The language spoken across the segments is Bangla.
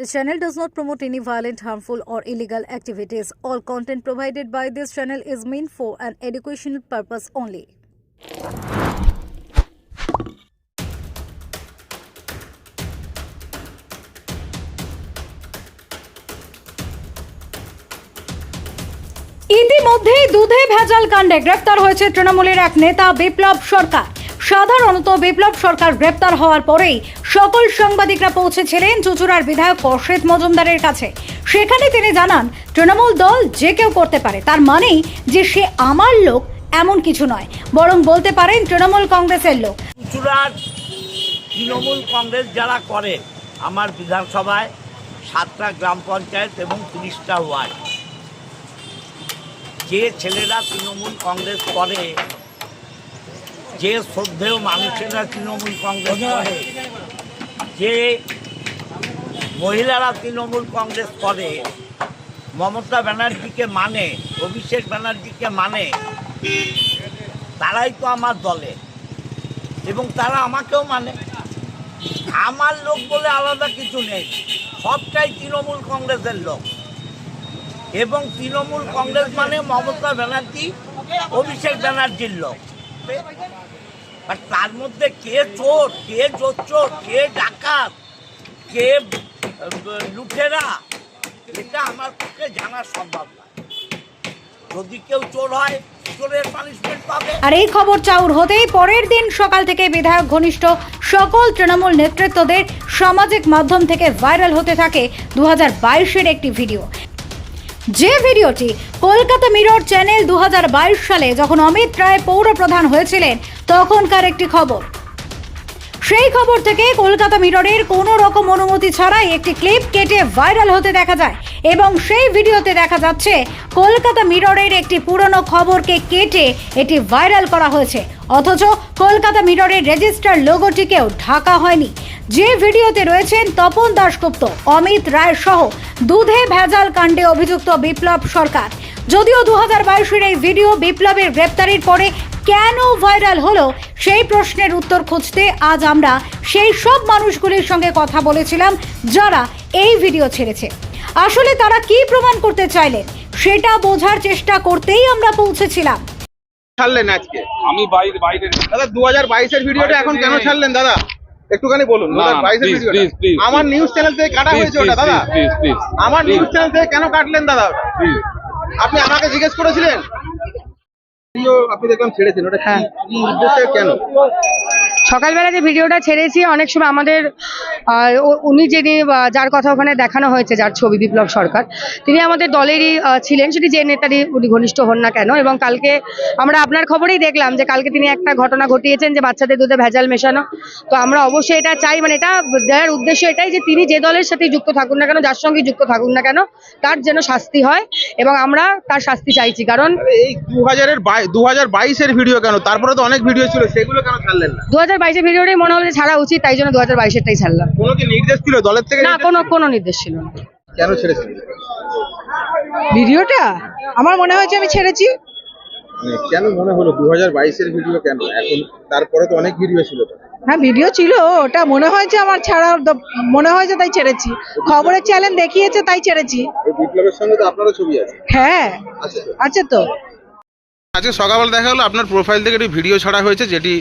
This channel does not promote any violent, harmful, or illegal activities. All content provided by this channel is meant for an educational purpose only. ইতিমধ্যেই দুধে ভেজাল কাণ্ডে গ্রেপ্তার হয়েছে তৃণমূলের এক নেতা বিপ্লব সরকার সাধারণত বিপ্লব সরকার গ্রেপ্তার হওয়ার পরেই সকল সাংবাদিকরা পৌঁছেছিলেন চুচুড়ার বিধায়ক অশ্বেত মজুমদারের কাছে। সেখানে তিনি জানান, তৃণমূল দল যে কেউ করতে পারে, তার মানেই যে সে আমার লোক এমন কিছু নয়। বরং বলতে পারেন তৃণমূল কংগ্রেসের লোক। চুচুড়ার তৃণমূল কংগ্রেস যারা করে, আমার বিধানসভায় সাতটা গ্রাম পঞ্চায়েত এবং তিরিশটা ওয়ার্ড। যে ছেলেরা তৃণমূল কংগ্রেস করে, যে শ্রদ্ধেয় মানুষেরা তৃণমূল কংগ্রেস করে যে মহিলারা তৃণমূল কংগ্রেস করে, মমতা ব্যানার্জিকে মানে অভিষেক ব্যানার্জিকে মানে তারাই তো আমার দলে। এবং তারা আমাকেও মানে। আমার লোক বলে আলাদা কিছু নেই, সবটাই তৃণমূল কংগ্রেসের লোক। এবং তৃণমূল কংগ্রেস মানে মমতা ব্যানার্জি, অভিষেক ব্যানার্জির লোক। আর তার মধ্যে কে চোর কে চোর কে ডাকাত, কে লুটেরা, এটা আমার পক্ষে জানা সম্ভব না। যদি কেউ চোর হয় আর এই খবর চাউর হতেই পরের দিন সকাল থেকে বিধায়ক ঘনিষ্ঠ সকল তৃণমূল নেতৃত্বদের সামাজিক মাধ্যম থেকে ভাইরাল হতে থাকে দু হাজার একটি ভিডিও। যে ভিডিওটি কলকাতা মিরর চ্যানেল দু সালে যখন অমিত রায় পৌর প্রধান হয়েছিলেন, তখনকার একটি খবর। সেই খবর থেকে কলকাতা মিররের কোনো রকম অনুমতি ছাড়াই একটি ক্লিপ কেটে ভাইরাল হতে দেখা যায় এবং সেই ভিডিওতে দেখা যাচ্ছে, কলকাতা মিররের একটি পুরনো খবরকে কেটে এটি ভাইরাল করা হয়েছে। অথচ কলকাতা মিররের রেজিস্টার লোগোটিকেও ঢাকা হয়নি। যে ভিডিওতে রয়েছেন তপন দাশগুপ্ত অমিত রায় সহ দুধে ভেজাল কাণ্ডে অভিযুক্ত বিপ্লব সরকার। যদিও দু হাজার বাইশের এই ভিডিও বিপ্লবের গ্রেপ্তারির পরে কেন ভাইরাল হলো সেই প্রশ্নের উত্তর খুঁজতে আজ আমরা সেই সব মানুষগুলির সঙ্গে কথা বলেছিলাম যারা এই ভিডিও ছেড়েছে। আসলে তারা কি প্রমাণ করতে চাইলেন সেটা বোঝার চেষ্টা করতেই আমরা পৌঁছেছিলাম। ছাড়লেন আজকে। আমি বাইরে বাইরে দাদা দু হাজার বাইশের ভিডিওটা এখন কেন ছাড়লেন দাদা? একটুখানি বলুন আমার নিউজ চ্যানেল থেকে কাটা হয়েছে ওটা দাদা। প্লিজ প্লিজ আমার নিউজ চ্যানেল থেকে কেন কাটলেন দাদা? আপনি আমাকে জিজ্ঞেস করেছিলেন? আপনি দেখলাম ছেড়েছেন ওটা হ্যাঁ। কি উদ্দেশ্যে কেন? সকালবেলা যে ভিডিওটা ছেড়েছি অনেক সময় আমাদের উনি যিনি যার কথা ওখানে দেখানো হয়েছে যার ছবি বিপ্লব সরকার তিনি আমাদের দলেরই ছিলেন সেটি যে নেতারই উনি ঘনিষ্ঠ হন না কেন এবং কালকে আমরা আপনার খবরেই দেখলাম যে কালকে তিনি একটা ঘটনা ঘটিয়েছেন যে বাচ্চাদের দুধে ভেজাল মেশানো। তো আমরা অবশ্যই এটা চাই মানে এটা দেওয়ার উদ্দেশ্য এটাই যে তিনি যে দলের সাথে যুক্ত থাকুন না কেন যার সঙ্গে যুক্ত থাকুন না কেন তার যেন শাস্তি হয় এবং আমরা তার শাস্তি চাইছি কারণ এই দু হাজারের দু হাজার বাইশের ভিডিও কেন? তারপরে তো অনেক ভিডিও ছিল সেগুলো কেন ছাড়লেন না? দু হাজার বাইশের ভিডিওটাই মনে হলো ছাড়া উচিত তাই জন্য দু হাজার বাইশেরটাই ছাড়লাম। কোনো কি নির্দেশ ছিল দলের থেকে না কোনো কোনো নির্দেশ ছিল না। কেন ছেড়েছেন ভিডিওটা? আমার মনে হয়েছে আমি ছেড়েছি। মানে কেন মনে হলো দু হাজার বাইশের ভিডিও কেন? এখন তারপরে তো অনেক ভিডিও ছিল হ্যাঁ ভিডিও ছিল ওটা মনে হয়েছে আমার ছাড়া মনে হয়েছে তাই ছেড়েছি। খবরের চ্যানেল দেখিয়েছে তাই ছেড়েছি। বিপ্লবের সঙ্গে তো আপনারও ছবি আছে। হ্যাঁ আছে তো। আজকে সকালবেলা দেখা হলো, আপনার প্রোফাইল থেকে একটি ভিডিও ছাড়া হয়েছে, যেটি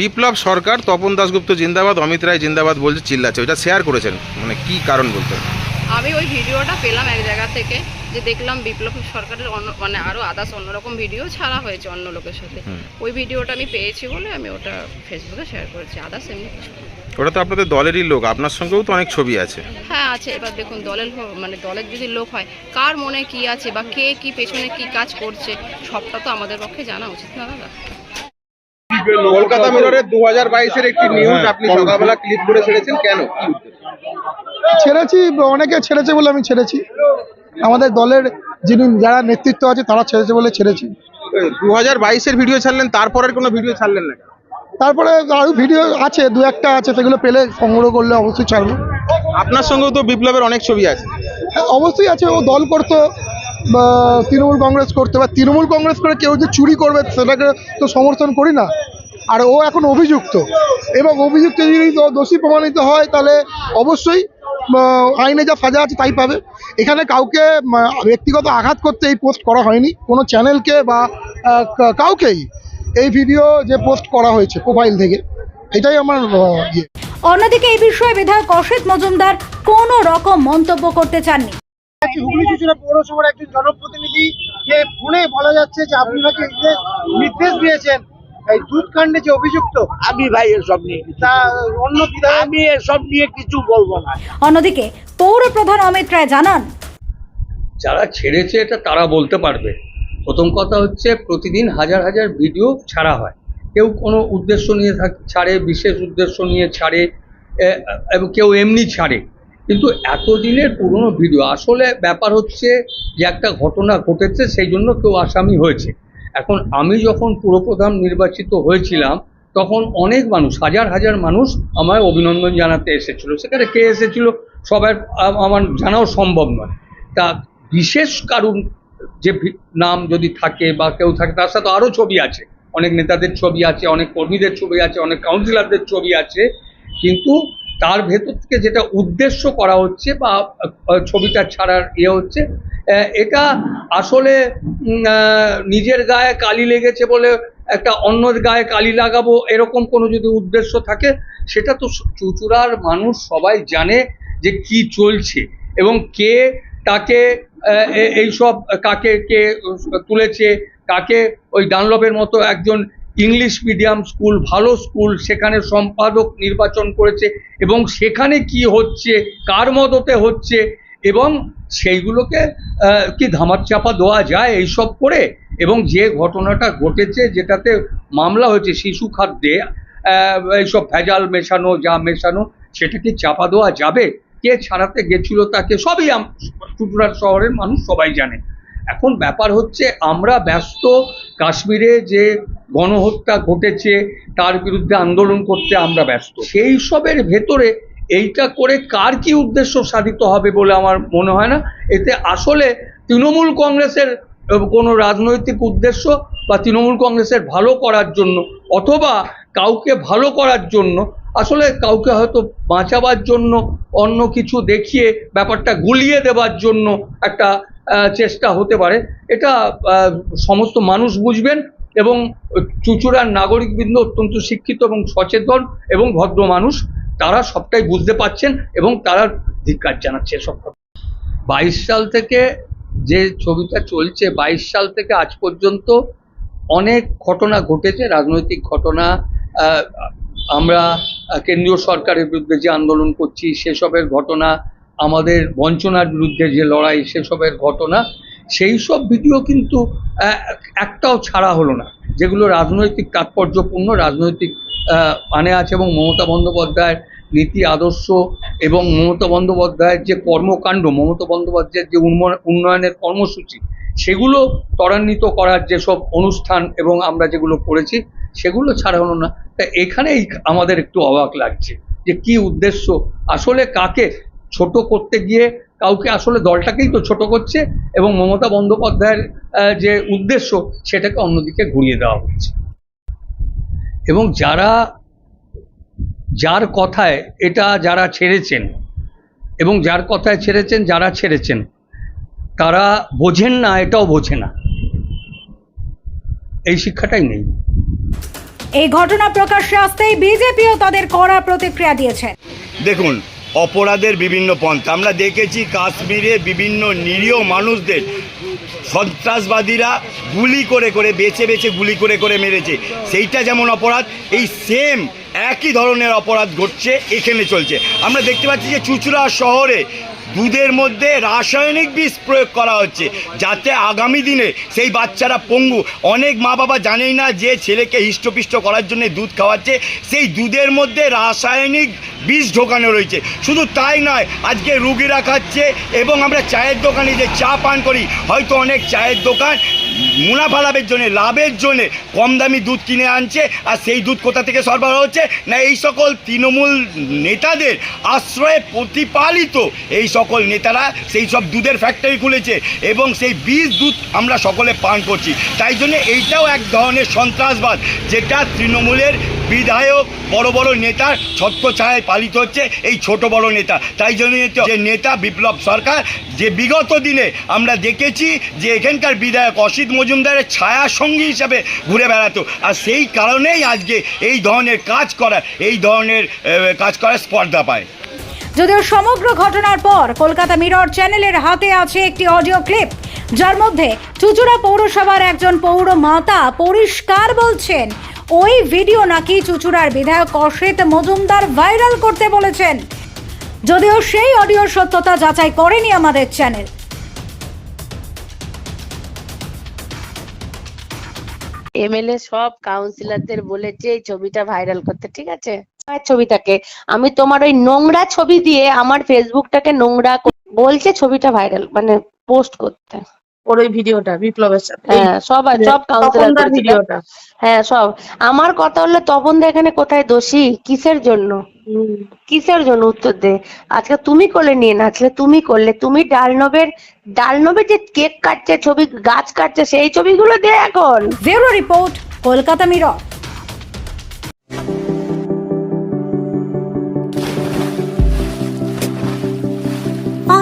বিপ্লব সরকার, তপন দাশগুপ্ত জিন্দাবাদ, অমিত রায় জিন্দাবাদ বলছে, চিল্লাচ্ছে। ওইটা শেয়ার করেছেন। মানে কি কারণ বলতে? আমি ওই ভিডিওটা পেলাম এক জায়গা থেকে। যে দেখলাম বিপ্লব সরকারের অন্য মানে আরও আদার্স অন্যরকম ভিডিও ছাড়া হয়েছে অন্য লোকের সাথে। ওই ভিডিওটা আমি পেয়েছি বলে আমি ওটা ফেসবুকে শেয়ার করেছি। আদার্স এমনি কিছু ওটা তো আপনাদের দলেরই লোক আপনার সঙ্গেও তো অনেক ছবি আছে। হ্যাঁ আছে। এবার দেখুন দলের মানে দলের যদি লোক হয় কার মনে কি আছে বা কে কি পেছনে কি কাজ করছে সবটা তো আমাদের পক্ষে জানা উচিত না দাদা। কলকাতা মিররের দু হাজার বাইশের একটি নিউজ আপনি সকালবেলা ক্লিপ করে ছেড়েছেন কেন? ছেড়েছি অনেকে ছেড়েছে বলে আমি ছেড়েছি। আমাদের দলের যিনি যারা নেতৃত্ব আছে তারা ছেড়েছে বলে ছেড়েছি। দু হাজার বাইশের ভিডিও ছাড়লেন তারপরের কোনো ভিডিও ছাড়লেন না? তারপরে আরও ভিডিও আছে দু একটা আছে সেগুলো পেলে সংগ্রহ করলে অবশ্যই ছাড়বো। আপনার সঙ্গেও তো বিপ্লবের অনেক ছবি আছে। হ্যাঁ, অবশ্যই আছে ও দল করতো বা তৃণমূল কংগ্রেস করতে বা তৃণমূল কংগ্রেস করে কেউ যে চুরি করবে সেটাকে তো সমর্থন করি না। আর ও এখন অভিযুক্ত। এবং অভিযুক্ত যদি দোষী প্রমাণিত হয় তাহলে অবশ্যই আইনে যা সাজা আছে তাই পাবে। এখানে কাউকে ব্যক্তিগত আঘাত করতে এই পোস্ট করা হয়নি। কোনো চ্যানেলকে বা কাউকেই এই ভিডিও যে পোস্ট করা হয়েছে প্রোফাইল থেকে এটাই আমার ইয়ে। অন্যদিকে এই বিষয়ে বিধায়ক অসিত মজুমদার কোনো রকম মন্তব্য করতে চাননি। আজকে হুগলি চুচুড়া পৌরসভার একজন জনপ্রতিনিধি যে ফোনে বলা যাচ্ছে যে আপনি নাকি নির্দেশ দিয়েছেন এই দুধ কাণ্ডে যে অভিযুক্ত আমি ভাই এসব নিয়ে তা অন্য আমি এসব নিয়ে কিছু বলব না। অন্যদিকে পৌর প্রধান অমিত রায় জানান। যারা ছেড়েছে এটা তারা বলতে পারবে। প্রথম কথা হচ্ছে প্রতিদিন হাজার হাজার ভিডিও ছাড়া হয়। কেউ কোনো উদ্দেশ্য নিয়ে থাক ছাড়ে বিশেষ উদ্দেশ্য নিয়ে ছাড়ে এবং কেউ এমনি ছাড়ে। কিন্তু এতদিনের পুরনো ভিডিও আসলে ব্যাপার হচ্ছে যে একটা ঘটনা ঘটেছে সেই জন্য কেউ আসামি হয়েছে। এখন আমি যখন পুরপ্রধান নির্বাচিত হয়েছিলাম, তখন অনেক মানুষ, হাজার হাজার মানুষ আমায় অভিনন্দন জানাতে এসেছিল। সেখানে কে এসেছিল? সবার আ- আমার জানাও সম্ভব নয়। তা বিশেষ কারণ যে নাম যদি থাকে বা কেউ থাকে, তার সাথে আরও ছবি আছে। অনেক নেতাদের ছবি আছে, অনেক কর্মীদের ছবি আছে, অনেক কাউন্সিলরদের ছবি আছে। কিন্তু তার ভেতর থেকে যেটা উদ্দেশ্য করা হচ্ছে বা ছবিটা ছাড়ার ইয়ে হচ্ছে এটা আসলে নিজের গায়ে কালি লেগেছে বলে একটা অন্যের গায়ে কালি লাগাবো এরকম কোনো যদি উদ্দেশ্য থাকে, সেটা তো চুচুড়ার মানুষ সবাই জানে যে কি চলছে এবং কে তাকে এইসব কাকে কে তুলেছে, কাকে ওই ডানলপের মতো একজন ইংলিশ মিডিয়াম স্কুল, ভালো স্কুল, সেখানে সম্পাদক নির্বাচন করেছে এবং সেখানে কি হচ্ছে, কার মদতে হচ্ছে এবং সেইগুলোকে কি ধামাচাপা দেওয়া যায় এইসব করে এবং যে ঘটনাটা ঘটেছে যেটাতে মামলা হয়েছে শিশু খাদ্যে এইসব ভেজাল মেশানো, যা মেশানো, সেটা কি চাপা দেওয়া যাবে? কে ছাড়াতে গেছিল তাকে? সবই চুচুড়ার শহরের মানুষ সবাই জানে। এখন ব্যাপার হচ্ছে আমরা ব্যস্ত, কাশ্মীরে যে গণহত্যা ঘটেছে, তার বিরুদ্ধে আন্দোলন করতে আমরা ব্যস্ত। সেই সবের ভেতরে এইটা করে কার কি উদ্দেশ্য সাধিত হবে বলে আমার মনে হয় না। এতে আসলে তৃণমূল কংগ্রেসের কোনো রাজনৈতিক উদ্দেশ্য বা তৃণমূল কংগ্রেসের ভালো করার জন্য অথবা কাউকে ভালো করার জন্য, আসলে কাউকে হয়তো বাঁচাবার জন্য, অন্য কিছু দেখিয়ে ব্যাপারটা গুলিয়ে দেবার জন্য একটা চেষ্টা হতে পারে। এটা সমস্ত মানুষ বুঝবেন এবং চুচুড়ার নাগরিকবৃন্দ অত্যন্ত শিক্ষিত এবং সচেতন এবং ভদ্র মানুষ। তারা সবটাই বুঝতে পারছেন এবং তারা ধিক্কার জানাচ্ছে সব বাইশ সাল থেকে যে ছবিটা চলছে, বাইশ সাল থেকে আজ পর্যন্ত অনেক ঘটনা ঘটেছে, রাজনৈতিক ঘটনা আমরা কেন্দ্রীয় সরকারের বিরুদ্ধে যে আন্দোলন করছি, সেসবের ঘটনা, আমাদের বঞ্চনার বিরুদ্ধে যে লড়াই, সেসবের ঘটনা, সেই সব ভিডিও কিন্তু একটাও ছাড়া হলো না, যেগুলো রাজনৈতিক তাৎপর্যপূর্ণ, রাজনৈতিক মানে আছে এবং মমতা বন্দ্যোপাধ্যায়ের নীতি আদর্শ এবং মমতা বন্দ্যোপাধ্যায়ের যে কর্মকাণ্ড, মমতা বন্দ্যোপাধ্যায়ের যে উন্নয়নের কর্মসূচি, সেগুলো ত্বরান্বিত করার যেসব অনুষ্ঠান এবং আমরা যেগুলো করেছি, সেগুলো ছাড়া হলো না। তা এখানেই আমাদের একটু অবাক লাগছে যে কি উদ্দেশ্য? আসলে কাকে? ছোট করতে গিয়ে কাউকে আসলে দলটাকেই তো ছোট করছে এবং মমতা বন্দ্যোপাধ্যায়ের যে উদ্দেশ্য, সেটাকে অন্যদিকে ঘুরিয়ে দেওয়া হচ্ছে। এবং যারা যার কথায় এটা যারা ছেড়েছেন এবং যার কথায় ছেড়েছেন যারা ছেড়েছেন তারা বোঝেন না এটাও বোঝে না। এই শিক্ষাটাই নেই। এই ঘটনা প্রকাশ্যে আসতেই বিজেপিও তাদের কড়া প্রতিক্রিয়া দিয়েছে। দেখুন অপরাধের বিভিন্ন পন্থা। আমরা দেখেছি কাশ্মীরে বিভিন্ন নিরীহ মানুষদের সন্ত্রাসবাদীরা গুলি করে করে, বেছে বেছে গুলি করে করে মেরেছে। সেইটা যেমন অপরাধ, এই সেম একই ধরনের অপরাধ ঘটছে, এখানে চলছে। আমরা দেখতে পাচ্ছি যে চুচুড়া শহরে দুধের মধ্যে রাসায়নিক বিষ প্রয়োগ করা হচ্ছে, যাতে আগামী দিনে সেই বাচ্চারা পঙ্গু। অনেক মা বাবা জানেই না যে ছেলেকে হিষ্টপিষ্ট করার জন্য দুধ খাওয়াচ্ছে, সেই দুধের মধ্যে রাসায়নিক বিষ ঢোকানো রয়েছে। শুধু তাই নয়, আজকে রুগীরা খাচ্ছে এবং আমরা চায়ের দোকানে যে চা পান করি, হয়তো অনেক চায়ের দোকান মুনাফা লাভের জন্যে লাভের জন্যে কম দামি দুধ কিনে আনছে, আর সেই দুধ কোথা থেকে সরবরাহ হচ্ছে? না, এই সকল তৃণমূল নেতাদের আশ্রয়ে প্রতিপালিত এই সকল নেতারা সেই সব দুধের ফ্যাক্টরি খুলেছে এবং সেই বীজ দুধ আমরা সকলে পান করছি। তাই জন্য এইটাও এক ধরনের সন্ত্রাসবাদ, যেটা তৃণমূলের বিধায়ক, বড় বড় নেতার ছত্রছায়ায় পালিত হচ্ছে এই ছোট বড় নেতা। তাই জন্য যে নেতা বিপ্লব সরকার, যে বিগত দিনে আমরা দেখেছি যে এখানকার বিধায়ক অসিত মজুমদারের ছায়া সঙ্গী হিসাবে ঘুরে বেড়াতো। আর সেই কারণেই আজকে এই ধরনের কাজ করা এই ধরনের কাজ করার স্পর্ধা পায়। যদিও সমগ্র ঘটনার পর কলকাতা মিরর চ্যানেলের হাতে আছে একটি অডিও ক্লিপ, যার মধ্যে চুচুড়া পৌরসভার একজন পৌর মাতা পরিষ্কার বলছেন ওই ভিডিও নাকি চুচুড়ার বিধায়ক অসিত মজুমদার ভাইরাল করতে বলেছেন। যদিও সেই অডিওর সত্যতা যাচাই করেনি আমাদের চ্যানেল। এমএলএ সব কাউন্সিলরদের বলেছে এই ছবিটা ভাইরাল করতে, ঠিক আছে? ছবিটাকে, আমি তোমার ওই নোংরা ছবি দিয়ে আমার ফেসবুকটাকে নোংরা বলছে ছবিটা ভাইরাল মানে পোস্ট করতে। ওর ওই ভিডিওটা বিপ্লবের সাথে। হ্যাঁ সবাই সব কাউন্সিলর ভিডিওটা। হ্যাঁ সব। আমার কথা হলো তপন দা এখানে কোথায় দোষী? কিসের জন্য? কিসের জন্য উত্তর দে? আজকে তুমি করলে নিয়ে নাচলে তুমি করলে। তুমি ডালনবের ডালনবের যে কেক কাটছে ছবি গাছ কাটছে সেই ছবিগুলো দে এখন। Bureau report Kolkata mirror